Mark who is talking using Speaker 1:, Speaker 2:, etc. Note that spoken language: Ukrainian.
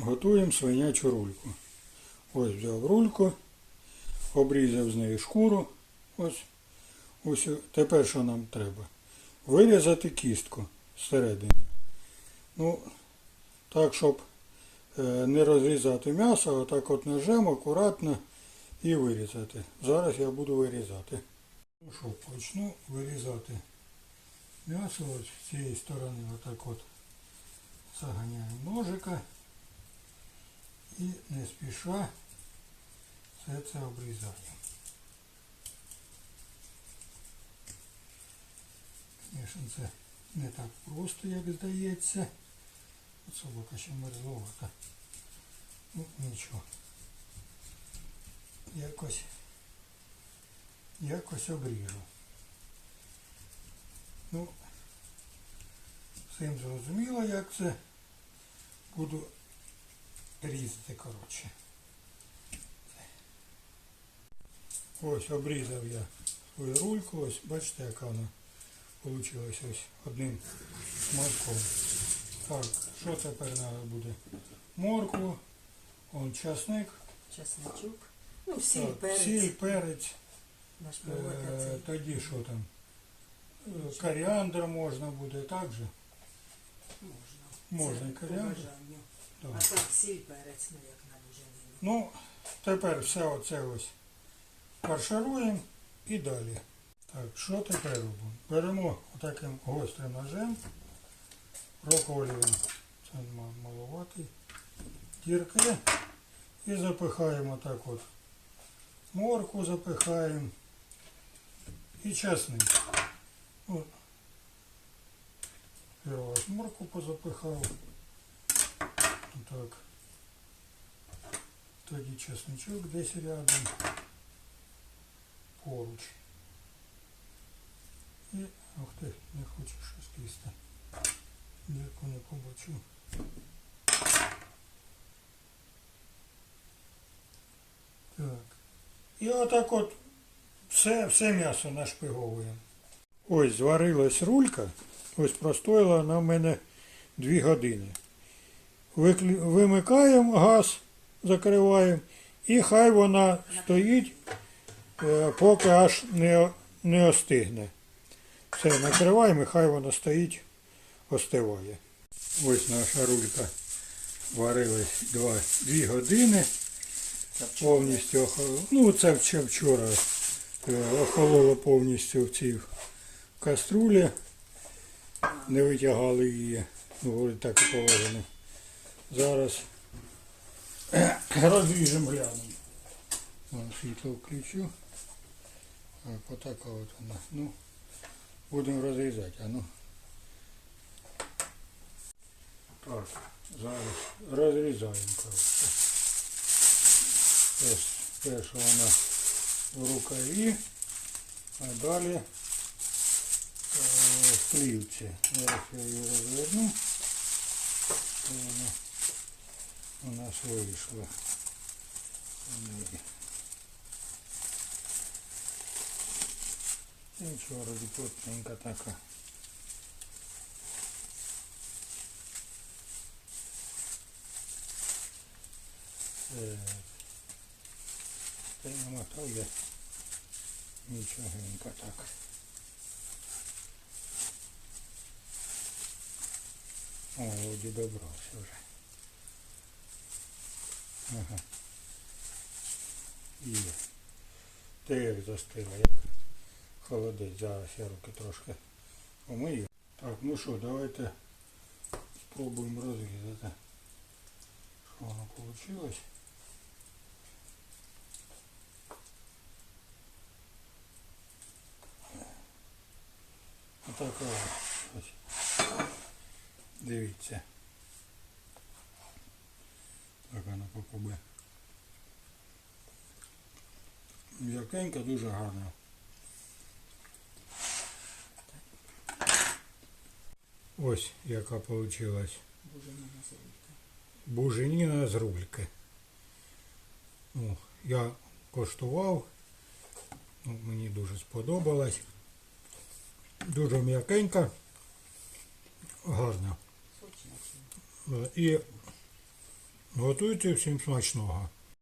Speaker 1: Готуємо свинячу рульку. Ось взяв рульку, обрізав з неї шкуру. Ось. Ось. Тепер що нам треба? Вирізати кістку зсередини. Ну, так, щоб е, не розрізати м'ясо, отак от ножем акуратно і вирізати. Зараз я буду вирізати. Ну що, почну вирізати м'ясо ось з цієї сторони, отак от заганяю ножика і не спіша все це обрізаю. Звісно, це не так просто, як здається. От ще мерзловата. Ну, нічого. Якось, якось обріжу. Ну, всім зрозуміло, як це буду різати, коротше. Ось обрізав я свою рульку, ось бачите, яка вона вийшла ось одним шматком. Так, що тепер треба буде? Моркву, он часник,
Speaker 2: Чесничок. Ну, сіль,
Speaker 1: так,
Speaker 2: перець.
Speaker 1: сіль, перець,
Speaker 2: Наш
Speaker 1: е, тоді що там? Коріандр можна буде так же?
Speaker 2: Можна.
Speaker 1: Можна коріандр. Так.
Speaker 2: А так сіль, перець, ну як на буженину.
Speaker 1: Ну, тепер все оце ось фаршируємо і далі. Так, що тепер робимо? Беремо отаким гострим ножем, проколюємо, це маловатий, дірки і запихаємо так от. Морку запихаємо і чесник. От. Я морку позапихав. Так. Тоді чесничок десь рядом поруч. І, ох ти, не хочу щось кисти. Дірку не побачу. Так. І отак от все, все м'ясо нашпиговуємо. Ось зварилась рулька. Ось простояла вона в мене 2 години. Вимикаємо газ, закриваємо, і хай вона стоїть, е, поки аж не, не остигне. Все, накриваємо і хай вона стоїть, остиває. Ось наша рулька варилась 2, 2 години. Повністю охолола. Ну, це ще вчора е, охололо повністю в цій каструлі. Не витягали її. Ну, так і положено. Зараз розріжемо глянемо. Вон світло включу. Так, отака от вона. Ну, будемо розрізати, а ну. Так, зараз розрізаємо, коротше. Перша вона в рукаві, а далі е, в плівці. Зараз я її розверну. у нас вийшла. Нічого, вроді плотненька така. Е, Та й намотав я нічогенько так. О, вроді добрався вже. Ага. І те як застила, як холодець. Зараз я руки трошки помию. Так, ну що, давайте спробуємо розрізати. Що воно вийшло? Отака ось. Дивіться. Так вона попробує. М'якенька, дуже гарна. Ось яка вийшла
Speaker 2: Буженина зрулька.
Speaker 1: буженіна з рульки. Ну, я коштував, ну, мені дуже сподобалось. Дуже м'якенька, гарна. І Готуйте всім смачного.